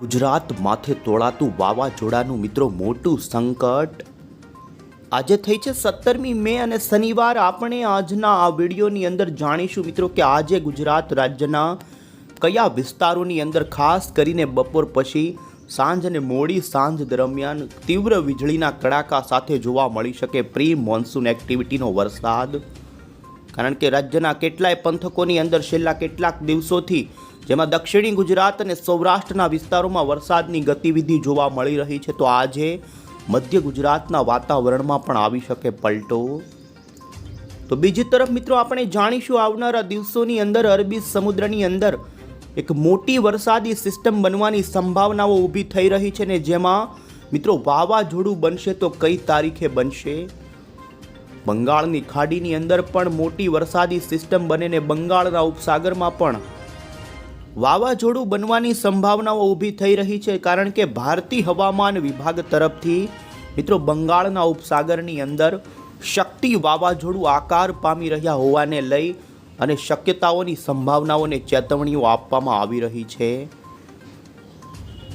ગુજરાત માથે તોળાતું વાવાઝોડાનું મિત્રો મોટું સંકટ. આજે થઈ છે સત્તરમી મે અને શનિવાર. આપણે આજના આ વિડીયોની અંદર જાણીશું મિત્રો કે આજે ગુજરાત રાજ્યના કયા વિસ્તારોની અંદર, ખાસ કરીને બપોર પછી સાંજ અને મોડી સાંજ દરમિયાન તીવ્ર વીજળીના કડાકા સાથે જોવા મળી શકે પ્રી મોન્સૂન એક્ટિવિટીનો વરસાદ. કારણ કે રાજ્યના કેટલાય પંથકોની અંદર છેલ્લા કેટલાક દિવસોથી જેમાં દક્ષિણી ગુજરાત અને સૌરાષ્ટ્રના વિસ્તારોમાં વરસાદની ગતિવિધિ જોવા મળી રહી છે. તો આજે મધ્ય ગુજરાતના વાતાવરણમાં પણ આવી શકે પલટો. તો બીજી તરફ મિત્રો આપણે જાણીશું આવનારા દિવસોની અંદર અરબી સમુદ્રની અંદર એક મોટી વરસાદી સિસ્ટમ બનવાની સંભાવનાઓ ઊભી થઈ રહી છે ને જેમાં મિત્રો વાવાઝોડું બનશે તો કઈ તારીખે બનશે? બંગાળની ખાડીની અંદર પણ મોટી વરસાદી સિસ્ટમ બને ને બંગાળના ઉપસાગરમાં પણ વાવાઝોડું બનવાની સંભાવનાઓ ઊભી થઈ રહી છે કારણ કે ભારતીય હવામાન વિભાગ તરફથી, મિત્રો, બંગાળના ઉપસાગરની અંદર શક્તિ વાવાઝોડું આકાર પામી રહ્યા હોવાને લઈ અને શક્યતાઓની સંભાવનાઓને ચેતવણીઓ આપવામાં આવી રહી છે.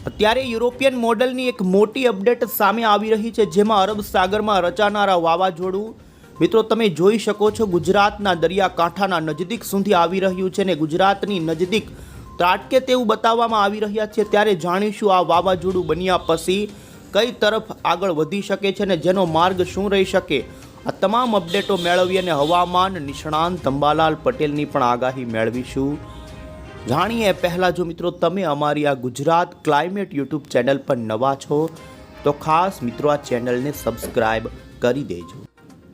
અત્યારે યુરોપિયન મોડલની એક મોટી અપડેટ સામે આવી રહી છે, જેમાં અરબ સાગરમાં રચાનારા વાવાઝોડું. મિત્રો, તમે જોઈ શકો છો, ગુજરાતના દરિયાકાંઠાના નજદીક સુધી આવી રહ્યું છે ને ગુજરાતની નજદીક ત્રાટકે તેવું બતાવવામાં આવી રહ્યા છે. ત્યારે જાણીશું આ વાવાઝોડું બન્યા પછી કઈ તરફ આગળ વધી શકે છે ને જેનો માર્ગ શું રહી શકે. આ તમામ અપડેટો મેળવી અને હવામાન નિષ્ણાંત અંબાલાલ પટેલની પણ આગાહી મેળવીશું. જાણીએ પહેલાં જો મિત્રો તમે અમારી આ ગુજરાત ક્લાઇમેટ યુટ્યુબ ચેનલ પર નવા છો, તો ખાસ મિત્રો આ ચેનલને સબસ્ક્રાઇબ કરી દેજો.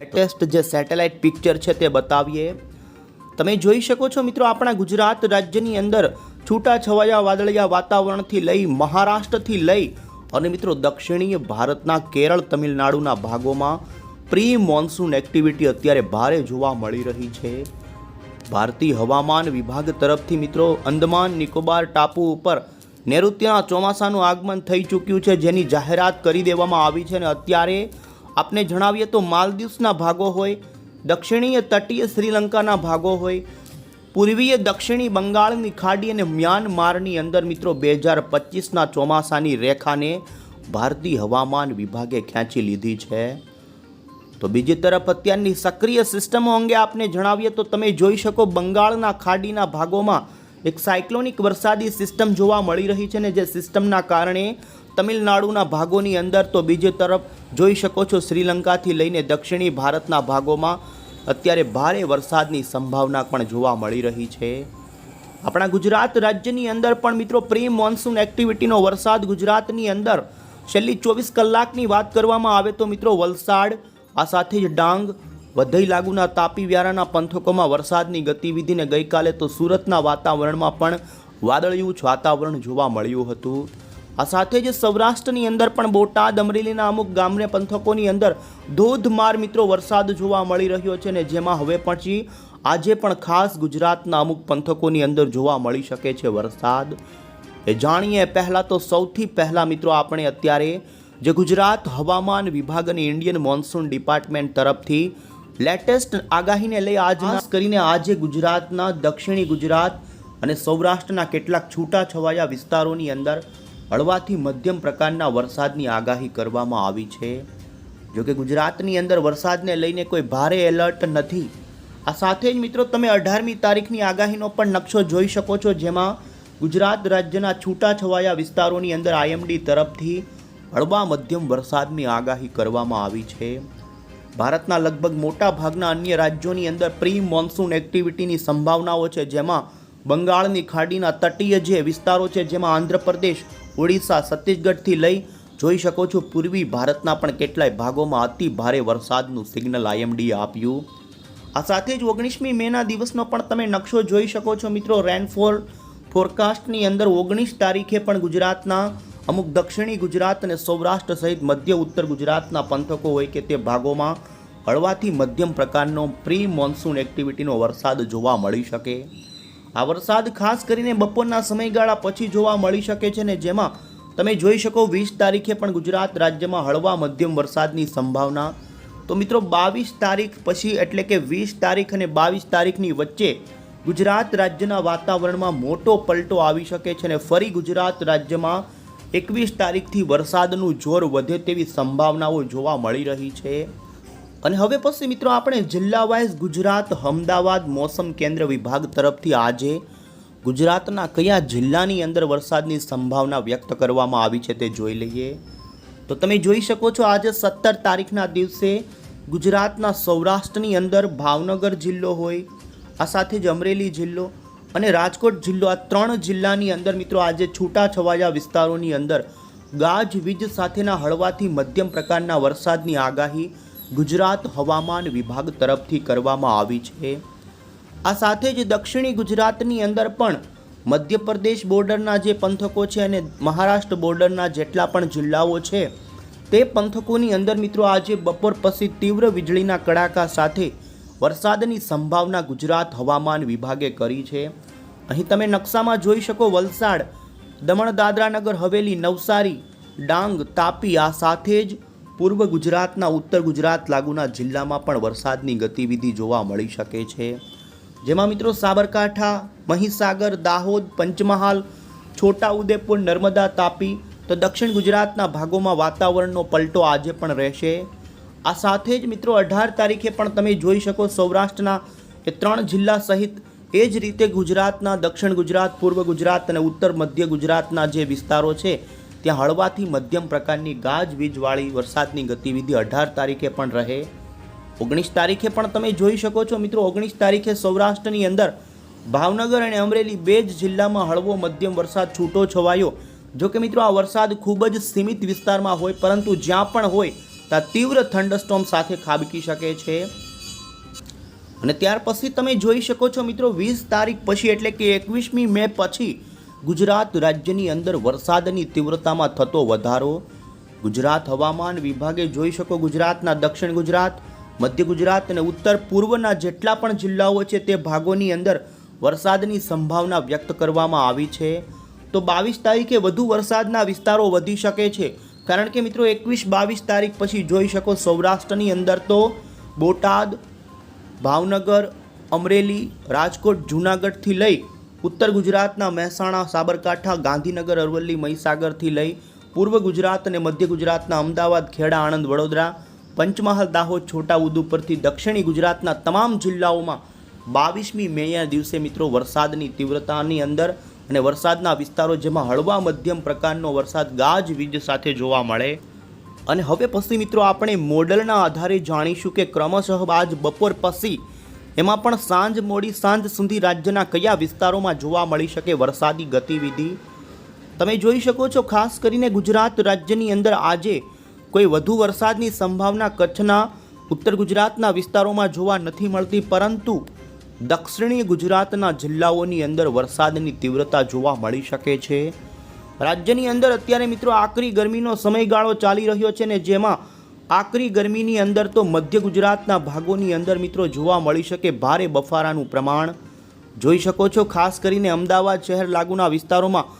લેટેસ્ટ જે સેટેલાઇટ પિક્ચર છે તે બતાવીએ. તમે જોઈ શકો છો મિત્રો આપણા ગુજરાત રાજ્યની અંદર છૂટાછવાયા વાદળિયા વાતાવરણથી લઈ મહારાષ્ટ્રથી લઈ અને મિત્રો દક્ષિણીય ભારતના કેરળ, તમિલનાડુના ભાગોમાં પ્રી મોન્સૂન એક્ટિવિટી અત્યારે ભારે જોવા મળી રહી છે. ભારતીય હવામાન વિભાગ તરફથી મિત્રો અંદમાન, નિકોબાર ટાપુ ઉપર નૈઋત્યના ચોમાસાનું આગમન થઈ ચૂક્યું છે, જેની જાહેરાત કરી દેવામાં આવી છે અને અત્યારે આપને જણાવીએ તો માલદીવ્સના ભાગો હોય, દક્ષિણીય તટીય શ્રીલંકાના ભાગો હોય પૂર્વીય દક્ષિણી બંગાળની ખાડી અને મ્યાનમારની અંદર મિત્રો બે હજાર પચીસના ચોમાસાની રેખાને ભારતીય હવામાન વિભાગે ખેંચી લીધી છે. તો બીજી તરફ અત્યારની સક્રિય સિસ્ટમો અંગે આપને જણાવીએ તો તમે જોઈ શકો બંગાળના ખાડીના ભાગોમાં એક સાયક્લોનિક વરસાદી સિસ્ટમ જોવા મળી રહી છે ને જે સિસ્ટમના કારણે તમિલનાડુના ભાગોની અંદર તો બીજી તરફ જોઈ શકો છો શ્રીલંકાથી લઈને દક્ષિણી ભારતના ભાગોમાં અત્યારે ભારે વરસાદની સંભાવના પણ જોવા મળી રહી છે. આપણા ગુજરાત રાજ્યની અંદર પણ મિત્રો પ્રી મોન્સૂન એક્ટિવિટીનો વરસાદ ગુજરાતની અંદર છેલ્લી ચોવીસ કલાકની વાત કરવામાં આવે તો મિત્રો વલસાડ, આ સાથે જ ડાંગ વધઈ લાગુના તાપી વ્યારાના પંથકોમાં વરસાદની ગતિવિધિને ગઈકાલે તો સુરતના વાતાવરણમાં પણ વાદળિયું વાતાવરણ જોવા મળ્યું હતું. આ સાથે જ સૌરાષ્ટ્રની અંદર પણ બોટાદ, અમરેલીના અમુક ગામને પંથકોની અંદર ધોધમાર મિત્રો વરસાદ જોવા મળી રહ્યો છે ને જેમાં હવે પછી આજે પણ ખાસ ગુજરાતના અમુક પંથકોની અંદર જોવા મળી શકે છે વરસાદ. એ જાણીએ, પહેલાં તો સૌથી પહેલાં મિત્રો આપણે અત્યારે જે ગુજરાત હવામાન વિભાગ અને ઇન્ડિયન મોન્સૂન ડિપાર્ટમેન્ટ તરફથી લેટેસ્ટ આગાહીને લઈ આજ કરીને આજે ગુજરાતના દક્ષિણી ગુજરાત અને સૌરાષ્ટ્રના કેટલાક છૂટાછવાયા વિસ્તારોની અંદર હળવાથી મધ્યમ પ્રકારના વરસાદની આગાહી કરવામાં આવી છે. જોકે ગુજરાતની અંદર વરસાદને લઈને કોઈ ભારે એલર્ટ નથી. આ સાથે જ મિત્રો તમે અઢારમી તારીખની આગાહીનો પણ નકશો જોઈ શકો છો, જેમાં ગુજરાત રાજ્યના છૂટાછવાયા વિસ્તારોની અંદર આઈએમડી તરફથી હળવા મધ્યમ વરસાદની આગાહી કરવામાં આવી છે. ભારતના લગભગ મોટા ભાગના અન્ય રાજ્યોની અંદર પ્રી મોન્સૂન એક્ટિવિટીની સંભાવનાઓ છે, જેમાં બંગાળની ખાડીના તટીય જે વિસ્તારો છે, જેમાં આંધ્રપ્રદેશ ઓડિશા, છત્તીસગઢથી લઈ જોઈ શકો છો, પૂર્વી ભારતના પણ કેટલાય ભાગોમાં અતિ ભારે વરસાદનું સિગ્નલ આઈએમડીએ આપ્યું. આ સાથે જ ઓગણીસમી મેના દિવસનો પણ તમે નકશો જોઈ શકો છો મિત્રો. રેનફોલ ફોરકાસ્ટની અંદર ઓગણીસ તારીખે પણ ગુજરાતના, અમુક દક્ષિણી ગુજરાત અને સૌરાષ્ટ્ર સહિત મધ્ય ઉત્તર ગુજરાતના પંથકો હોય કે તે ભાગોમાં હળવાથી મધ્યમ પ્રકારનો પ્રી મોન્સૂન એક્ટિવિટીનો વરસાદ જોવા મળી શકે. આ વરસાદ ખાસ કરીને બપોરના સમયગાળા પછી જોવા મળી શકે છે ને જેમાં તમે જોઈ શકો વીસ તારીખે પણ ગુજરાત રાજ્યમાં હળવા મધ્યમ વરસાદની સંભાવના. તો મિત્રો, બાવીસ તારીખ પછી એટલે કે વીસ તારીખ અને બાવીસ તારીખની વચ્ચે ગુજરાત રાજ્યના વાતાવરણમાં મોટો પલટો આવી શકે છે અને ફરી ગુજરાત રાજ્યમાં એકવીસ તારીખથી વરસાદનું જોર વધે તેવી સંભાવનાઓ જોવા મળી રહી છે. અને હવે પછી મિત્રો આપણે જિલ્લા વાઇઝ ગુજરાત અમદાવાદ મોસમ કેન્દ્ર વિભાગ તરફથી આજે ગુજરાતના કયા જિલ્લાની અંદર વરસાદની સંભાવના વ્યક્ત કરવામાં આવી છે તે જોઈ લઈએ. તો તમે જોઈ શકો છો આજે સત્તર તારીખના દિવસે ગુજરાતના સૌરાષ્ટ્રની અંદર ભાવનગર જિલ્લો હોય, આ સાથે જ અમરેલી જિલ્લો અને રાજકોટ જિલ્લો, આ ત્રણ જિલ્લાની અંદર મિત્રો આજે છૂટાછવાયા વિસ્તારોની અંદર ગાજવીજ સાથેના હળવાથી મધ્યમ પ્રકારના વરસાદની આગાહી ગુજરાત હવામાન વિભાગ તરફથી કરવામાં આવી છે. આ સાથે જ દક્ષિણી ગુજરાતની અંદર પણ મધ્યપ્રદેશ બોર્ડરના જે પંથકો છે અને મહારાષ્ટ્ર બોર્ડરના જેટલા પણ જિલ્લાઓ છે, તે પંથકોની અંદર મિત્રો આજે બપોર પછી તીવ્ર વીજળીના કડાકા સાથે વરસાદની સંભાવના ગુજરાત હવામાન વિભાગે કરી છે. અહીં તમે નકશામાં જોઈ શકો વલસાડ, દમણ, દાદરાનગર, હવેલી, નવસારી, ડાંગ, તાપી આ સાથે જ પૂર્વ ગુજરાતના ઉત્તર ગુજરાત લાગુના જિલ્લામાં પણ વરસાદની ગતિવિધિ જોવા મળી શકે છે. જેમાં મિત્રો સાબરકાંઠા, મહીસાગર, દાહોદ, પંચમહાલ, છોટાઉદેપુર, નર્મદા તાપી તો દક્ષિણ ગુજરાતના ભાગોમાં વાતાવરણનો પલટો આજે પણ રહેશે. આ સાથે જ મિત્રો અઢાર તારીખે પણ તમે જોઈ શકો સૌરાષ્ટ્રના એ ત્રણ જિલ્લા સહિત એ જ રીતે ગુજરાતના દક્ષિણ ગુજરાત, પૂર્વ ગુજરાત અને ઉત્તર મધ્ય ગુજરાતના જે વિસ્તારો છે ત્યાં હળવાથી મધ્યમ પ્રકારની ગાજવીજવાળી વરસાદની ગતિવિધિ અઢાર તારીખે પણ રહે. ઓગણીસ તારીખે પણ તમે જોઈ શકો છો મિત્રો, ઓગણીસ તારીખે સૌરાષ્ટ્રની અંદર ભાવનગર અને અમરેલી બે જ જિલ્લામાં હળવો મધ્યમ વરસાદ છૂટો છવાયો. જો કે મિત્રો, આ વરસાદ ખૂબ જ સીમિત વિસ્તારમાં હોય, પરંતુ જ્યાં પણ હોય, ત્યાં તીવ્ર થંડસ્ટોમ સાથે ખાબકી શકે છે. અને ત્યાર પછી તમે જોઈ શકો છો મિત્રો, વીસ તારીખ પછી એટલે કે એકવીસમી મે પછી ગુજરાત રાજ્યની અંદર વરસાદની તીવ્રતામાં થતો વધારો. ગુજરાત હવામાન વિભાગે જોઈ શકો ગુજરાતના દક્ષિણ ગુજરાત, મધ્ય ગુજરાત અને ઉત્તર પૂર્વના જેટલા પણ જિલ્લાઓ છે તે ભાગોની અંદર વરસાદની સંભાવના વ્યક્ત કરવામાં આવી છે. તો બાવીસ તારીખે વધુ વરસાદના વિસ્તારો વધી શકે છે. કારણ કે મિત્રો એકવીસ બાવીસ તારીખ પછી જોઈ શકો સૌરાષ્ટ્રની અંદર તો બોટાદ, ભાવનગર, અમરેલી, રાજકોટ, જૂનાગઢથી લઈ ઉત્તર ગુજરાતના મહેસાણા, સાબરકાંઠા, ગાંધીનગર, અરવલ્લી, મહીસાગરથી લઈ પૂર્વ ગુજરાત અને મધ્ય ગુજરાતના અમદાવાદ, ખેડા, આણંદ, વડોદરા, પંચમહાલ, દાહોદ છોટાઉદેપુરથી દક્ષિણી ગુજરાતના તમામ જિલ્લાઓમાં બાવીસમી મેના દિવસે મિત્રો વરસાદની તીવ્રતાની અંદર અને વરસાદના વિસ્તારો જેમાં હળવા મધ્યમ પ્રકારનો વરસાદ ગાજવીજ સાથે જોવા મળે. અને હવે પછી મિત્રો આપણે મોડલના આધારે જાણીશું કે ક્રમશઃ આજ બપોર પછી એમાં પણ સાંજ મોડી સાંજ સુધી રાજ્યના કયા વિસ્તારોમાં જોવા મળી શકે વરસાદી ગતિવિધિ? તમે જોઈ શકો છો, ખાસ કરીને ગુજરાત રાજ્યની અંદર આજે કોઈ વધુ વરસાદની સંભાવના કચ્છના, ઉત્તર ગુજરાતના વિસ્તારોમાં જોવા નથી મળતી, પરંતુ દક્ષિણી ગુજરાતના જિલ્લાઓની અંદર વરસાદની તીવ્રતા જોવા મળી શકે છે. રાજ્યની અંદર અત્યારે મિત્રો આકરી ગરમીનો સમયગાળો ચાલી રહ્યો છે ને જેમાં આકરી ગરમીની અંદર તો મધ્ય ગુજરાતના ભાગોની અંદર મિત્રો જોવા મળી શકે ભારે બફારાનું પ્રમાણ. જોઈ શકો છો, ખાસ કરીને અમદાવાદ શહેર લાગુના વિસ્તારોમાં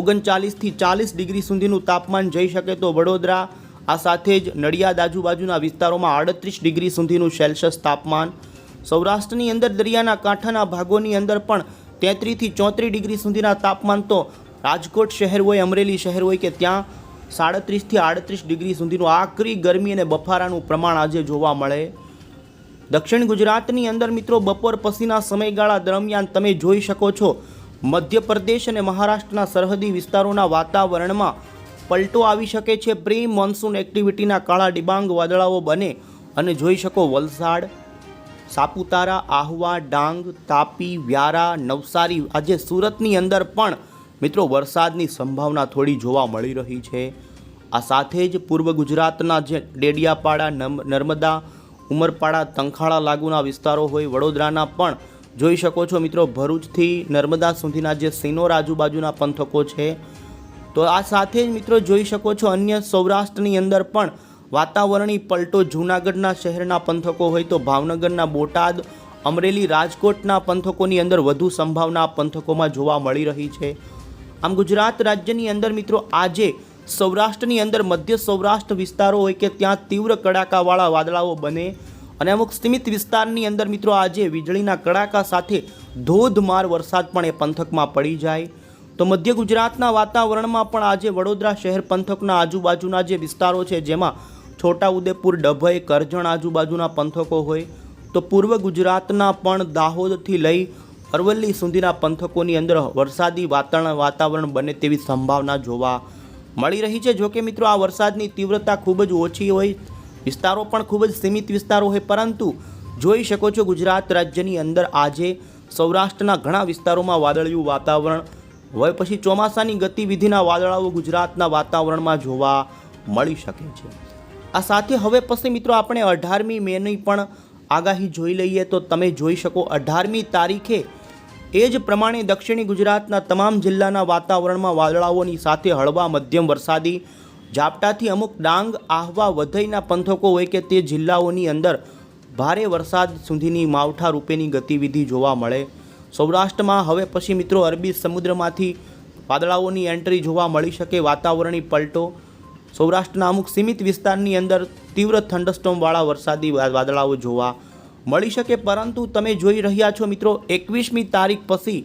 ઓગણચાલીસથી ચાલીસ ડિગ્રી સુધીનું તાપમાન જઈ શકે તો વડોદરા, આ સાથે જ નડિયાદ આજુબાજુના વિસ્તારોમાં આડત્રીસ ડિગ્રી સુધીનું સેલ્સિયસ તાપમાન. સૌરાષ્ટ્રની અંદર દરિયાના કાંઠાના ભાગોની અંદર પણ તેત્રીસથી ચોત્રીસ ડિગ્રી સુધીના તાપમાન તો રાજકોટ શહેર હોય, અમરેલી શહેર હોય કે ત્યાં સાડત્રીસથી આડત્રીસ ડિગ્રી સુધીનું આકરી ગરમી અને બફારાનું પ્રમાણ આજે જોવા મળે. દક્ષિણ ગુજરાતની અંદર મિત્રો બપોર પછીના સમયગાળા દરમિયાન તમે જોઈ શકો છો, મધ્યપ્રદેશ અને મહારાષ્ટ્રના સરહદી વિસ્તારોના વાતાવરણમાં પલટો આવી શકે છે. પ્રી મોન્સૂન એક્ટિવિટીના કાળા ડિબાંગ વાદળાઓ બને અને જોઈ શકો વલસાડ, સાપુતારા, આહવા, ડાંગ, તાપી, વ્યારા, નવસારી આજે સુરતની અંદર પણ મિત્રો, વરસાદની સંભાવના થોડી જોવા મળી રહી છે. આ સાથે જ પૂર્વ ગુજરાતના જે ડેડિયાપાડા નર્મદા, ઉમરપાડા, તંખાળા લાગુના વિસ્તારો હોય, વડોદરાના પણ જોઈ શકો છો મિત્રો, ભરૂચથી નર્મદા સુધીના જે સિનોર આજુબાજુના પંથકો છે. તો આ સાથે જ મિત્રો જોઈ શકો છો, અન્ય સૌરાષ્ટ્રની અંદર પણ વાતાવરણી પલટો જૂનાગઢના શહેરના પંથકો હોય તો ભાવનગરના બોટાદ, અમરેલી, રાજકોટના પંથકોની અંદર વધુ સંભાવના પંથકોમાં જોવા મળી રહી છે. આમ ગુજરાત રાજ્યની અંદર મિત્રો આજે સૌરાષ્ટ્રની અંદર મધ્ય સૌરાષ્ટ્ર વિસ્તારો હોય કે ત્યાં તીવ્ર કડાકાવાળા વાદળાઓ બને અને અમુક સીમિત વિસ્તારની અંદર મિત્રો આજે વીજળીના કડાકા સાથે ધોધમાર વરસાદ પણ એ પંથકમાં પડી જાય. તો મધ્ય ગુજરાતના વાતાવરણમાં પણ આજે વડોદરા શહેર પંથકના આજુબાજુના જે વિસ્તારો છે જેમાં છોટાઉદેપુર ડભય કરજણ આજુબાજુના પંથકો હોય. તો પૂર્વ ગુજરાતના પણ દાહોદથી લઈ અરવલ્લી સુધીના પંથકોની અંદર વરસાદી વાતાવરણ વાતાવરણ બને તેવી સંભાવના જોવા મળી રહી છે. જોકે મિત્રો, આ વરસાદની તીવ્રતા ખૂબ જ ઓછી હોય, વિસ્તારો પણ ખૂબ જ સીમિત વિસ્તારો હોય, પરંતુ જોઈ શકો છો ગુજરાત રાજ્યની અંદર આજે સૌરાષ્ટ્રના ઘણા વિસ્તારોમાં વાદળિયું વાતાવરણ હોય. પછી ચોમાસાની ગતિવિધિના વાદળાઓ ગુજરાતના વાતાવરણમાં જોવા મળી શકે છે. આ સાથે હવે પછી મિત્રો, આપણે અઢારમી મેની પણ આગાહી જોઈ લઈએ તો તમે જોઈ શકો. અઢારમી તારીખે એ જ પ્રમાણે દક્ષિણી ગુજરાતના તમામ જિલ્લાના વાતાવરણમાં વાદળાઓની સાથે હળવા મધ્યમ વરસાદી ઝાપટાથી અમુક ડાંગ, આહવા, વધઈના પંથકો હોય કે તે જિલ્લાઓની અંદર ભારે વરસાદ સુધીની માવઠા રૂપેની ગતિવિધિ જોવા મળે. સૌરાષ્ટ્રમાં હવે પછી મિત્રો અરબી સમુદ્રમાંથી વાદળાઓની એન્ટ્રી જોવા મળી શકે વાતાવરણી પલટો. સૌરાષ્ટ્રના અમુક સીમિત વિસ્તારની અંદર તીવ્ર થંડસ્ટોમવાળા વરસાદી વાદળાઓ જોવા મળી શકે, પરંતુ તમે જોઈ રહ્યા છો મિત્રો, એકવીસમી તારીખ પછી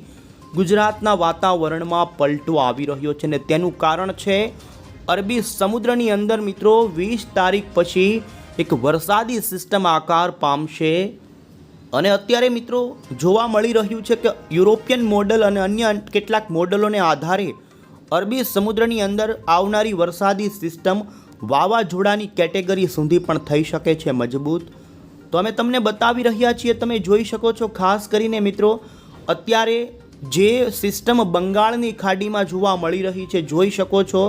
ગુજરાતના વાતાવરણમાં પલટો આવી રહ્યો છે ને તેનું કારણ છે અરબી સમુદ્રની અંદર મિત્રો, વીસ તારીખ પછી એક વરસાદી સિસ્ટમ આકાર પામશે. અને અત્યારે મિત્રો, જોવા મળી રહ્યું છે કે યુરોપિયન મોડલ અને અન્ય કેટલાક મોડલોને આધારે અરબી સમુદ્રની અંદર આવનારી વરસાદી સિસ્ટમ વાવાઝોડાની કેટેગરી સુધી પણ થઈ શકે છે મજબૂત. તો અમે તમને બતાવી રહ્યા છીએ, તમે જોઈ શકો છો ખાસ કરીને મિત્રો, અત્યારે જે સિસ્ટમ બંગાળની ખાડીમાં જોવા મળી રહી છે, જોઈ શકો છો.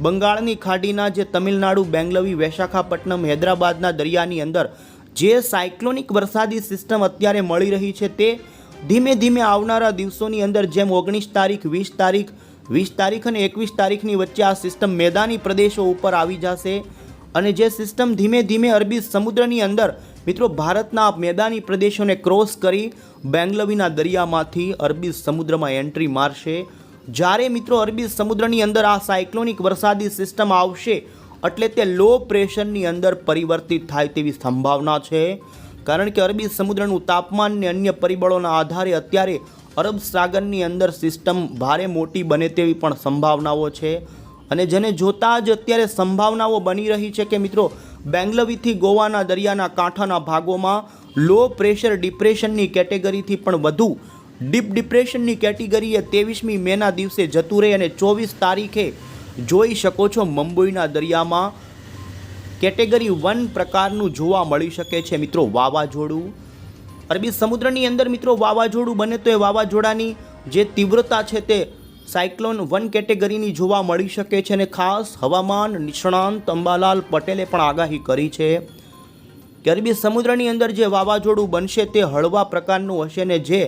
બંગાળની ખાડીના જે તમિલનાડુ, બેંગલવી, વિશાખાપટ્ટનમ, હૈદરાબાદના દરિયાની અંદર જે સાયક્લોનિક વરસાદી સિસ્ટમ અત્યારે મળી રહી છે, તે ધીમે ધીમે આવનારા દિવસોની અંદર જેમ ઓગણીસ તારીખ, વીસ તારીખ વીસ તારીખ અને એકવીસ તારીખની વચ્ચે આ સિસ્ટમ મેદાની પ્રદેશો ઉપર આવી જશે અને જે સિસ્ટમ ધીમે ધીમે અરબી સમુદ્રની અંદર મિત્રો, ભારતના મેદાની પ્રદેશોને ક્રોસ કરી બેંગલવીના દરિયામાંથી અરબી સમુદ્રમાં એન્ટ્રી મારશે. જ્યારે મિત્રો, અરબી સમુદ્રની અંદર આ સાયક્લોનિક વરસાદી સિસ્ટમ આવશે, એટલે તે લો પ્રેશરની અંદર પરિવર્તિત થાય તેવી સંભાવના છે. કારણ કે અરબી સમુદ્રનું તાપમાન ને અન્ય પરિબળોના આધારે અત્યારે અરબ સાગરની અંદર સિસ્ટમ ભારે મોટી બને તેવી પણ સંભાવનાઓ છે. અને જેને જોતાં જ અત્યારે સંભાવનાઓ બની રહી છે કે મિત્રો બેંગલવીથી ગોવાના દરિયાના કાંઠાના ભાગોમાં લો પ્રેશર ડિપ્રેશનની કેટેગરીથી પણ વધુ. ડીપ ડિપ્રેશનની કેટેગરીએ ત્રેવીસમી મેના દિવસે જતું રહે અને ચોવીસ તારીખે જોઈ શકો છો મુંબઈના દરિયામાં. કેટેગરી વન પ્રકારનું જોવા મળી શકે છે મિત્રો, વાવાઝોડું. અરબી સમુદ્રની અંદર મિત્રો વાવાઝોડું બને તો એ વાવાઝોડાની જે તીવ્રતા છે તે સાયક્લોન વન કેટેગરીની જોવા મળી શકે છે અને ખાસ હવામાન નિષ્ણાંત અંબાલાલ પટેલે પણ આગાહી કરી છે. કે અરબી સમુદ્રની અંદર જે વાવાઝોડું બનશે તે હળવા પ્રકારનું હશે ને જે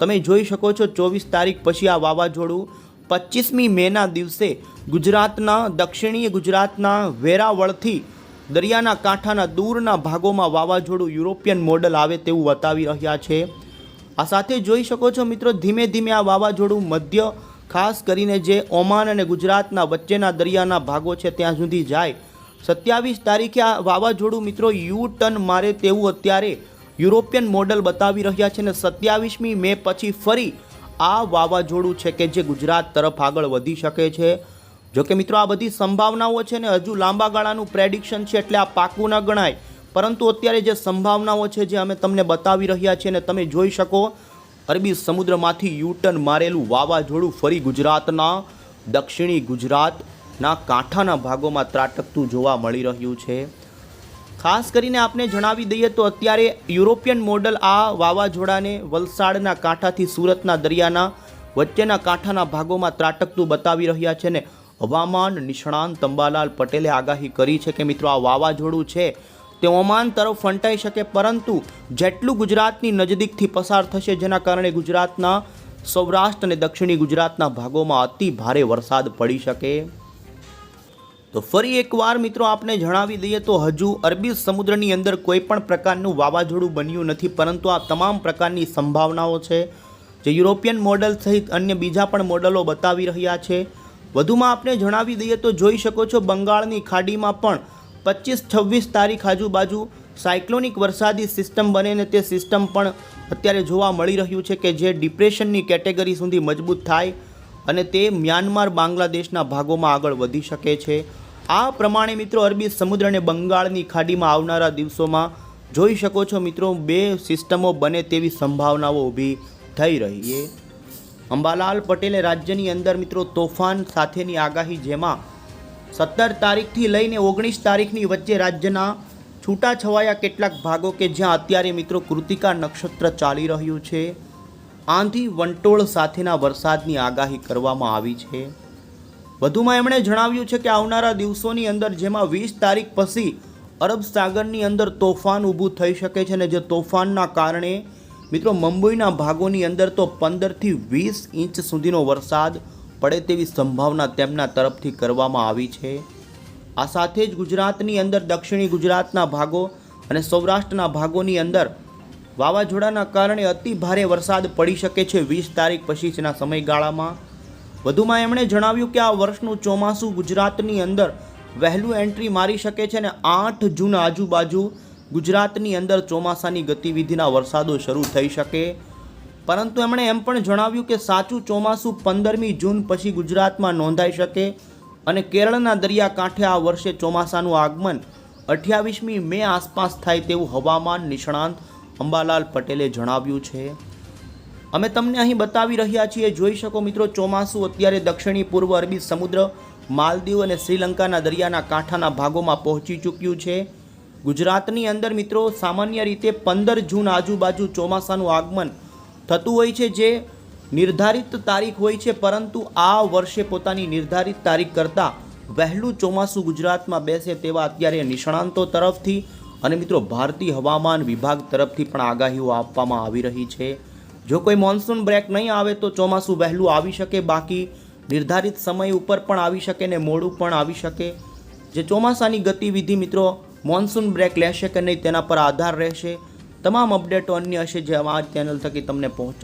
તમે જોઈ શકો છો ચોવીસ તારીખ પછી આ વાવાઝોડું પચીસમી મેના દિવસે ગુજરાતના, દક્ષિણીય ગુજરાતના વેરાવળથી દરિયાના કાંઠાના દૂરના ભાગોમાં વાવાઝોડું યુરોપિયન મોડલ આવે તેવું બતાવી રહ્યા છે. આ સાથે જોઈ શકો છો મિત્રો, ધીમે ધીમે આ વાવાઝોડું મધ્ય ખાસ કરીને જે ઓમાન અને ગુજરાતના વચ્ચેના દરિયાના ભાગો છે ત્યાં સુધી જાય. સત્યાવીસ તારીખે આ વાવાઝોડું મિત્રો યુ ટર્ન મારે તેવું અત્યારે યુરોપિયન મોડલ બતાવી રહ્યા છે અને સત્યાવીસમી મે પછી ફરી આ વાવાઝોડું છે કે જે ગુજરાત તરફ આગળ વધી શકે છે. જોકે મિત્રો આ બધી સંભાવનાઓ છે ને હજુ લાંબા ગાળાનું પ્રેડિક્શન છે એટલે આ પાકું ન ગણાય. પરંતુ અત્યારે જે સંભાવનાઓ છે જે અમે તમને બતાવી રહ્યા છીએ અને તમે જોઈ શકો અરબી સમુદ્રમાંથી યુટર્ન મારેલું વાવાઝોડું ફરી ગુજરાતના, દક્ષિણી ગુજરાતના કાંઠાના ભાગોમાં ત્રાટકતું જોવા મળી રહ્યું છે. ખાસ કરીને આપને જણાવી દઈએ તો અત્યારે યુરોપિયન મોડલ આ વાવાઝોડાને વલસાડના કાંઠાથી સુરતના દરિયાના, વચ્ચેના કાંઠાના ભાગોમાં ત્રાટકતું બતાવી રહ્યા છે ને હવામાન નિષ્ણાંત અંબાલાલ પટેલે આગાહી કરી છે કે મિત્રો આ વાવાઝોડું છે તે ઓમાન તરફ ફંટાઈ શકે, પરંતુ જેટલું ગુજરાતની નજદીકથી પસાર થશે, જેના કારણે ગુજરાતના સૌરાષ્ટ્ર અને દક્ષિણી ગુજરાતના ભાગોમાં અતિ ભારે વરસાદ પડી શકે. તો ફરી એકવાર મિત્રો આપને જણાવી દઈએ, તો હજુ અરબી સમુદ્રની અંદર કોઈ પણ પ્રકારનું વાવાઝોડું બન્યું નથી, પરંતુ આ તમામ પ્રકારની સંભાવનાઓ છે. જે યુરોપિયન મોડલ સહિત અન્ય બીજા પણ મોડલો બતાવી રહ્યા છે. વધુમાં આપને જણાવી દઈએ, તો જોઈ શકો છો બંગાળની ખાડીમાં પણ પચીસ છવ્વીસ તારીખ આજુબાજુ સાયક્લોનિક વરસાદી સિસ્ટમ બને ને તે સિસ્ટમ પણ અત્યારે જોવા મળી રહ્યું છે કે જે ડિપ્રેશનની કેટેગરી સુધી મજબૂત થાય અને તે મ્યાનમાર બાંગ્લાદેશના ભાગોમાં આગળ વધી શકે છે. આ પ્રમાણે મિત્રો અરબી સમુદ્ર અને બંગાળની ખાડીમાં આવનારા દિવસોમાં જોઈ શકો છો મિત્રો બે સિસ્ટમો બને તેવી સંભાવનાઓ ઊભી થઈ રહી છે. અંબાલાલ પટેલે રાજ્યની અંદર મિત્રો તોફાન સાથેની આગાહી જેમાં સત્તર તારીખથી લઈને ઓગણીસ તારીખની વચ્ચે રાજ્યના છૂટાછવાયા કેટલાક ભાગો કે જ્યાં અત્યારે મિત્રો કૃતિકા નક્ષત્ર ચાલી રહ્યું છે. આંધી વંટોળ સાથેના વરસાદની આગાહી કરવામાં આવી છે. વધુમાં એમણે જણાવ્યું છે કે આવનારા દિવસોની અંદર જેમાં વીસ તારીખ પછી અરબ સાગરની અંદર તોફાન ઊભું થઈ શકે છે અને જે તોફાનના કારણે મિત્રો મુંબઈના ભાગોની અંદર તો પંદરથી વીસ ઇંચ સુધીનો વરસાદ પડે તેવી સંભાવના તેમના તરફથી કરવામાં આવી છે. આ સાથે જ ગુજરાતની અંદર દક્ષિણી ગુજરાતના ભાગો અને સૌરાષ્ટ્રના ભાગોની અંદર વાવાઝોડાના કારણે અતિ ભારે વરસાદ પડી શકે છે વીસ તારીખ પછીના સમયગાળામાં. વધુમાં એમણે જણાવ્યું કે આ વર્ષનું ચોમાસું ગુજરાતની અંદર વહેલું એન્ટ્રી મારી શકે છે અને આઠ જૂન આજુબાજુ ગુજરાતની અંદર ચોમાસાની ગતિવિધિના વરસાદો શરૂ થઈ શકે. પરંતુ એમણે એમ પણ જણાવ્યું કે સાચું ચોમાસું પંદરમી જૂન પછી ગુજરાતમાં નોંધાઈ શકે અને કેરળના દરિયાકાંઠે આ વર્ષે ચોમાસાનું આગમન અઠ્યાવીસમી મે આસપાસ થાય તેવું હવામાન નિષ્ણાંત અંબાલાલ પટેલે જણાવ્યું છે. અમે તમને અહીં બતાવી રહ્યા છીએ, જોઈ શકો મિત્રો, ચોમાસું અત્યારે દક્ષિણી પૂર્વ અરબી સમુદ્ર, માલદીવ અને શ્રીલંકાના દરિયાના કાંઠાના ભાગોમાં પહોંચી ચૂક્યું છે. ગુજરાતની અંદર મિત્રો, સામાન્ય રીતે પંદર જૂન આજુબાજુ ચોમાસાનું આગમન થતું હોય છે જે નિર્ધારિત તારીખ હોય છે, પરંતુ આ વર્ષે પોતાની નિર્ધારિત તારીખ કરતાં વહેલું ચોમાસું ગુજરાતમાં બેસે તેવા અત્યારે નિષ્ણાંતો તરફથી અને મિત્રો ભારતીય હવામાન વિભાગ તરફથી પણ આગાહીઓ આપવામાં આવી રહી છે. જો કોઈ મોન્સૂન બ્રેક નહીં આવે તો ચોમાસું વહેલું આવી શકે, બાકી નિર્ધારિત સમય ઉપર પણ આવી શકે ને મોડું પણ આવી શકે. જે ચોમાસાની ગતિવિધિ મિત્રો મોન્સૂન બ્રેક લેશે કે નહીં તેના પર આધાર રહેશે. તમામ અપડેટો અન્ય હશે જે આ ચેનલ થકી તમને પહોંચ.